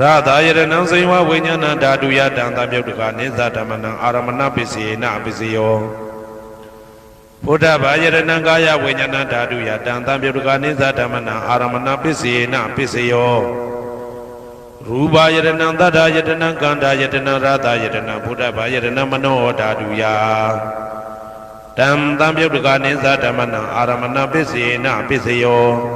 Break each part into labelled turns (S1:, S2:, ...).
S1: ရသာယရဏံစေဝဝိညာဏဓာတုယတံသံပယုတ်တကနိသဓမ္မနံအာရမဏပစ္စေနပစ္စယောဘုဒ္ဓဘာယရဏံကာယဝိညာဏဓာတုယတံသံပယုတ်တကနိသဓမ္မနံအာရမဏပစ္စေနပစ္စယောရူပယရဏံသတ္တယတနံကန္တာယတနံရသယတနံဘုဒ္ဓဘာယရဏံမနောဓာတုယတံသံပြုတ်တကနိသဓမ္မနံအာရမဏပစ္စေနပစ္စယောသ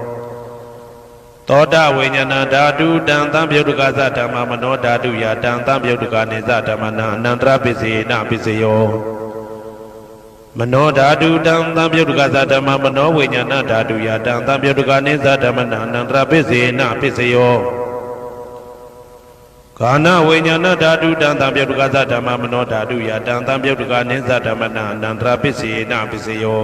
S1: သောတဝိညာဏဓာတုတံသံပြုတ်တကသဓမ္မမနောဓာတုယတံသံပြုတ်တကနေသဓမ္မနံအနန္တရပစ္စယေနပစ္စယောမနောဓာတုတံသံပြုတ်တကသဓမ္မမနောဝိညာဏဓာတုယတံသံပြုတ်တကနေသဓမ္မနံအနန္တရပစ္စေနပစ္စယောကာနဝိညာဏဓာတုတံသံပြုတ်တကသဓမ္မမနောဓာတုယတံသံပြုတ်တကနေသဓမ္မနံအနန္တရပစ္စေနပစ္စယော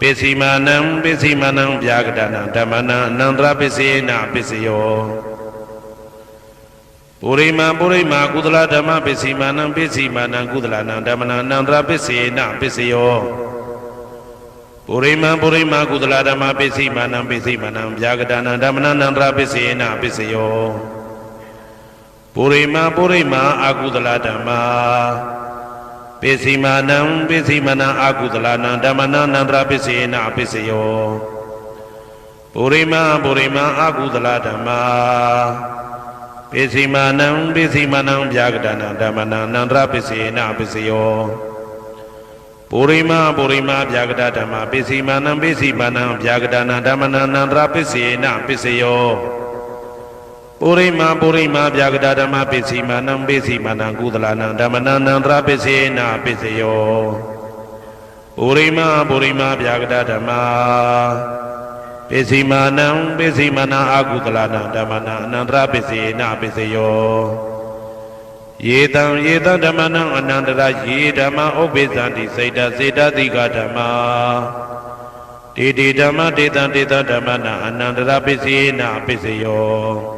S1: ပိစီမာနံပိစီမာနံဗျာကတနာဓမ္မနံအနန္တရပစ္စေနပစ္စယောပုရိမာပုရိမာကုသလဓမ္မပစ္စည်းမာနံပစ္စည်းမာနံကုသလနံဓမ္မနံအနန္တရပစ္စေနပစ္စယောပုရိမာပုရိမာကုသလဓမ္မပစ္စည်းမာနံပစ္စည်းမာနံဗျာကတနာဓမ္မနံအနန္တရပစ္စေနပစ္စယောပုရိမာပုရိမာအကုသလဓမ္မာ ပစ္စည်းမာနံပစ္စည်းမာနံအကုသလနံဓမ္မနံအနန္တရပစ္စေနပစ္စယောပုရိမာပုရိမာအကုသလဓမ္မာပိစီမာနံပိစီမာနံဗျာကတနာဓမ္မနံအနန္တရပစ္စေနပစ္စယောပုရိမာပုရိမာဗျာကတဓမ္မပိစီမာနံပိစီမာနံဗျာကတနာဓမ္မနံအနန္တရပစ္စေနပစ္စယော ပုရိမာပုရိမာဗျာကတဓမ္မပိစီမာနံပိစီမာနံကုသလနံဓမ္မနံအနန္တရပစ္စေနပစ္စယောပုရိမာပုရိမာဗျာကတဓမ္မပိစီမာနံပိစီမာနံအာကုသလနံဓမ္မနံအနန္တရပစ္စေနပစ္စယောယေတံယေတံဓမ္မနံအနန္တရယေဓမ္မဥပ္ပိသန္တိစိတ်တစေတတိကဓမ္မာတေတိဓမ္မတေတံတေတံဓမ္မနံအနန္တရပစ္စေနပစ္စယော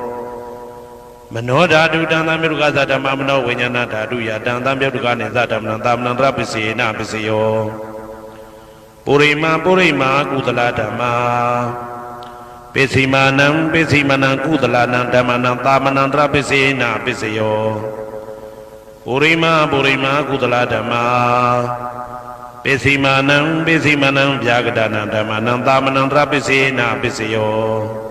S1: မနောဓာတုတံသံမြုတ်ကသဓမ္မမနောဝိညာဏဓာတုယတံသံမြုတ်ကနေသဓမ္မနံသာမဏံတရပစ္စေနပစ္စယောပုရိမာပုရိမာကုသလဓမ္မာပိစီမာနံပိစီမနံကုသလနံဓမ္မနံသာမဏံတရပစ္စေနပစ္စယောပုရိမာပုရိမာကုသလဓမ္မာပိစီမာနံပိစီမနံဗျာကတနံဓမ္မနံသာမဏံတရပစ္စေနပစ္စယော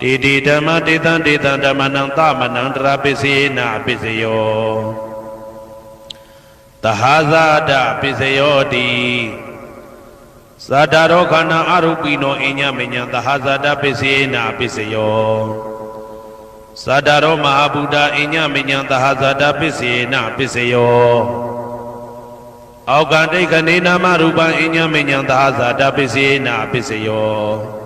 S1: တေတိဓမ္မတေတံတေတံဓမ္မနံသမနံတရာပစ္စေနပစ္စယောတဟဇာတပစ္စယောတိဇာတာရောခန္ဓာအရုပိနောအညမညံတဟဇာတပစ္စေနပစ္စယောဇာတာရောမဟာဗုဒ္ဓအညမညံတဟဇာတပစ္စေနပစ္စယောအောက်ကတိတ်ခနေနာမရူပံအညမညံတဟဇာတပစ္စေနပစ္စယော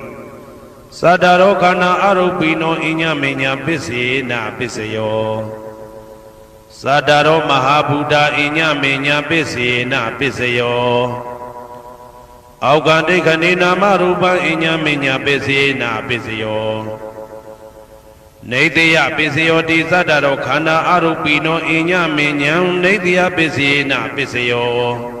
S1: သတ္တရောခန္ဓာအရုပိနောအညမင်းညပစ္စယေနာပစ္စယောသတ္တရောမဟာဗုဒ္ဓအညမင်းညပစ္စယေနာပစ္စယောအောက်ကဒိဋ္ဌနေနာမရူပံအညမင်းညပစ္စယေနာပစ္စယောနေတယပစ္စယောတိသတ္တရောခန္ဓာအရုပိနောအညမင်းညံနေတယပစ္စယေနာပစ္စယော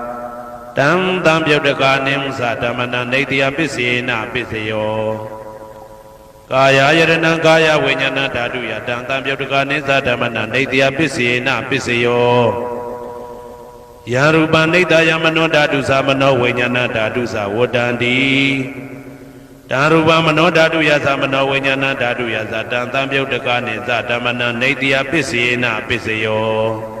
S1: တံတံပြုတ်တကာနိမသဓမ္မနာနေတယပစ္စေနပစ္စယောကာယယရဏံကာယဝိညာဏဓာတုယတံတံပြုတ်တကာနိသဓမ္မနာနေတယပစ္စေနပစ္စယောယရူပနိတယမနောဓာတုသမနောဝိညာဏဓာတုသဝတ္တန္တိတံရူပမနောဓာတုယသမနောဝိညာဏဓာတုယသတံတံပြုတ်တကာနိသဓမ္မနာနေတယပစ္စေနပစ္စယော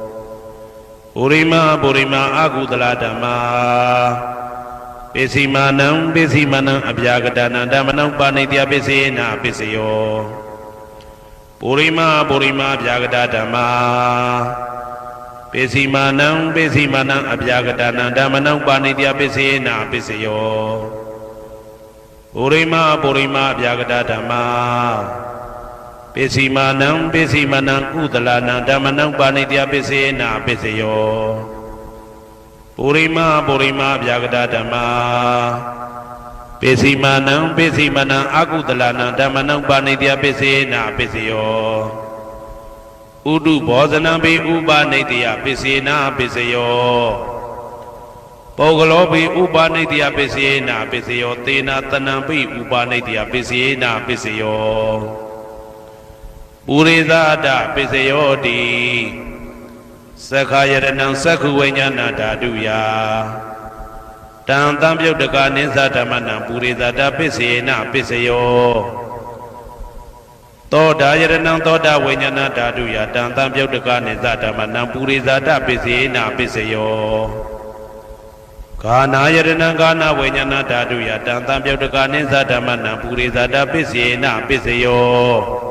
S1: ပုရိမာပုရိမာအာကုသလဓမ္မာပိစီမာနံပိစီမာနံအပြာကတနာဓမ္မနံပါဏိတယပစ္စေနပစ္စယောပုရိမာပုရိမာအပြာကတဓမ္မာပိစီမာနံပိစီမာနံအပြာကတနာဓမ္မနံပါဏိတယပစ္စေနပစ္စယောပုရိမာပုရိမာအပြာကတဓမ္မာ ပိစီမာနံပိစီမာနံကုသလနံဓမ္မနံပါဏိတယပစ္စေနပစ္စယောပုရိမာပုရိမာဗျာဂတဓမ္မာပိစီမာနံပိစီမာနံအကုသလနံဓမ္မနံပါဏိတယပစ္စေနပစ္စယောဥဒုဘောဇနံပိဥပါနိတယပစ္စေနပစ္စယောပုဂ္ဂလောပိဥပါနိတယပစ္စေနပစ္စယောသေနာတနံပိဥပါနိတယပစ္စေနပစ္စယော ပုရိသအတပစ္စယောတိသက္ခာယရဏံသက္ခုဝိညာဏဓာတုယတံတံပြုတ်တကနိသဓမ္မနံပုရိသတာပစ္စေနပစ္စယောသောတာယရဏံသောတာဝိညာဏဓာတုယတံတံပြုတ်တကနိသဓမ္မနံပုရိသတာပစ္စေနပစ္စယောဂာနာယရဏံဂာနာဝိညာဏဓာတုယတံတံပြုတ်တကနိသဓမ္မနံပုရိသတာပစ္စေနပစ္စယော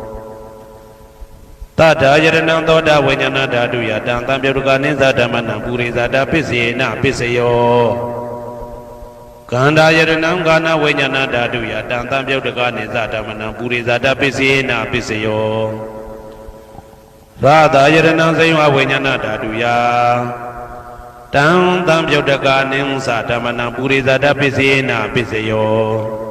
S1: တထာယရဏံသောတာဝိညာဏဓာတုယတံတံပြုတ်ကနိသဓမ္မနံပုရိသတာပစ္စေနပစ္စယောကန္တာယရဏံကာနဝိညာဏဓာတုယတံတံပြုတ်ကနိသဓမ္မနံပုရိသတာပစ္စေနပစ္စယောရရာသာယရဏစိဝဝိညာဏဓာတုယတံတံပြုတ်တကာနိသဓမ္မနံပုရိသတပစ္စေနပစ္စယော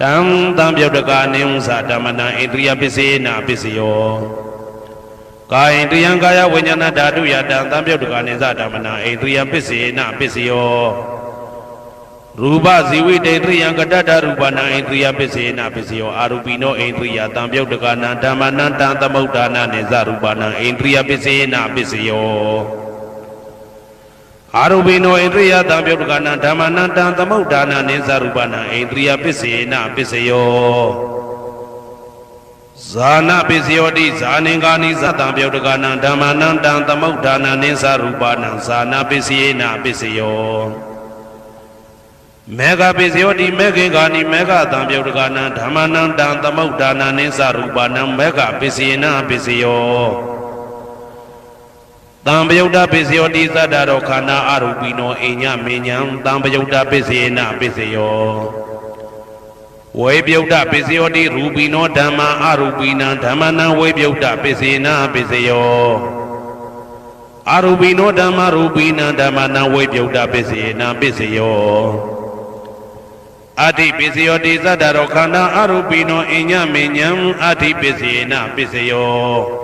S1: တံတံပြုတ်တကနိဥ္စဓမ္မနံဣန္ဒရိယပစ္စေနပစ္စယောကာယိန္ဒရိယံကာယဝိညာဏဓာတုယတံတံပြုတ်တကနိသဓမ္မနံဣန္ဒရိယပစ္စေနပစ္စယောရူပဇီဝိတေတရိယံကတ္တတရူပနာဣန္ဒရိယပစ္စေနပစ္စယောအာရူပိနောဣန္ဒရိယတံပြုတ်တကနံဓမ္မနံတံသမုဋ္ဌာနာနေဇရူပနံဣန္ဒရိယပစ္စေနပစ္စယော အာရူပိနောဣန္ဒရိယတံပြုတ်တကနံဓမ္မနံတံသမုဋ္ဌာနာနေဇရူပနံဣန္ဒရိယပစ္စေနပစ္စယောဇာနာပစ္စယောတိဇာနင်္ဂာနိသတံပြုတ်တကနံဓမ္မနံတံသမုဋ္ဌာနာနေဇရူပနံဇာနာပစ္စယေနပစ္စယောမေဃပိစယောတိမေခင်ကာနိမေဃတံပြုတ်တကနံဓမ္မနံတံသမုဋ္ဌာနာနိသရူပနံမေဃပိစယေနပိစယော တံပယုတ်တပိစယောတိသတ္တရောခန္ဓာအရူပိနောအိညမေညံတံပယုတ်တပိစယေနပိစယောဝေပြုတ်တပိစယောတိရူပိနောဓမ္မာအရူပိနံဓမ္မနံဝေပြုတ်တပိစေနပိစယောအရူပိနောဓမ္မာရူပိနံဓမ္မနံဝေပြုတ်တပိစေနပိစယောအဋ္ဌိပစ္စယောတိသတ္တရောခန္ဓာအရူပိနောအညမေညံအဋ္ဌိပစ္စေနပစ္စယော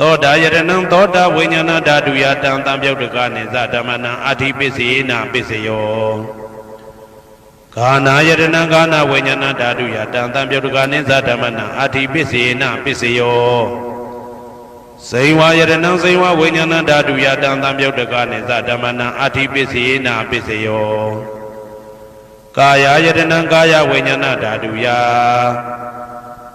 S1: သောတာယရဏံသောတာဝိညာဏဓာတုယတံတံပြုတ်တကနိသဓမ္မနံအဋ္ဌိပစ္စေနပစ္စယောဂာနာယရဏံဂာနာဝိညာဏဓာတုယတံတံပြုတ်တကနိသဓမ္မနံအဋ္ဌိပစ္စေနပစ္စယောဇိဝယရဏံဇိဝဝိညာဏဓာတုယတံတံပြုတ်တကနိသဓမ္မနံအဋ္ဌိပစ္စယေနာပစ္စယောကာယယရဏံကာယဝိညာဏဓာတုယ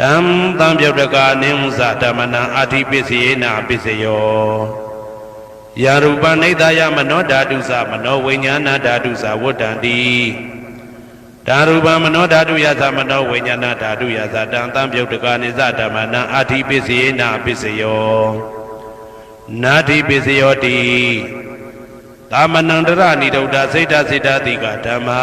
S1: တံတံပြုတ်တကနိသဓမ္မနံအာထိပစ္စေနာပစ္စယောယာရူပနိဒာယမနောဓာတုသမနောဝိညာဏဓာတုသဝတ္တံတိဓာရူပမနောဓာတုယသမနောဝိညာဏဓာတုယသတံတံပြုတ်တကနိသဓမ္မနံအာထိပစ္စယေနာပစ္စယောနာတိပစ္စယောတိသာမဏံတရဏိဒုဒ္ဒစိတ်တစိတ္တတိကဓမ္မာ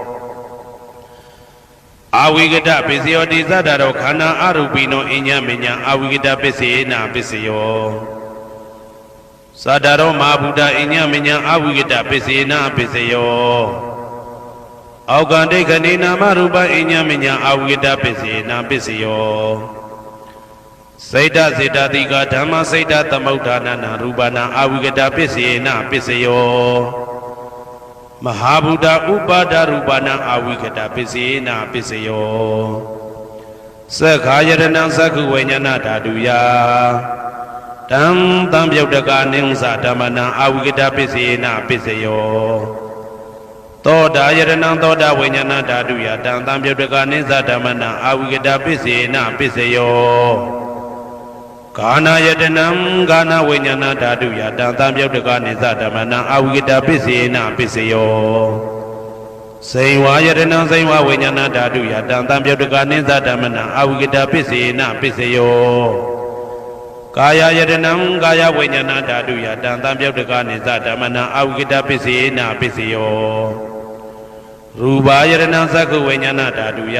S1: အာဝိကတပစ္စယောတိသတ္တရောခန္ဓာအရူပိနောအညမညာအာဝိကတပစ္စေနပစ္စယောသတ္တရောမဟာဗုဒ္ဓအညမညာအာဝိကတပစ္စေနပစ္စယောအောက်ကံဒိဋ္ဌိနာမရူပအညမညာအာဝိကတပစ္စေနပစ္စယောစိတ်တစေတတိကဓမ္မစိတ်တသမုဋ္ဌာနနာရူပနာအာဝိကတာပစ္စေနပစ္စယော မဟာဗုဒ္ဓဥပါဒရူပနာအာဝိကတာပစ္စေနပစ္စယောသက္ခာယရဏံသက္ခုဝိညာဏဓာတုယတံတံပြုတ်တကနိဥ္စဓမ္မနံအာဝိကတာပစ္စေနပစ္စယောသောတာယရဏံသောတာဝိညာဏဓာတုယတံတံပြုတ်တကနိစ္စဓမ္မနံအာဝိကတာပစ္စေနပစ္စယော ကာနာယတနံကာနာဝိညာဏဓာတုယတံတံပြုတ်တကနိသဓမ္မနံအာဝိကတပစ္စေနပစ္စယောစိန်ဝါယတနံစိန်ဝါဝိညာဏဓာတုယတံတံပြုတ်တကနိသဓမ္မနံအာဝိကတပစ္စေနပစ္စယောကာယယတနံကာယဝိညာဏဓာတုယတံတံပြုတ်တကနိသဓမ္မနံအာဝိကတပစ္စေနပစ္စယောရူပါယတနံသက္ခဝိညာဏဓာတုယ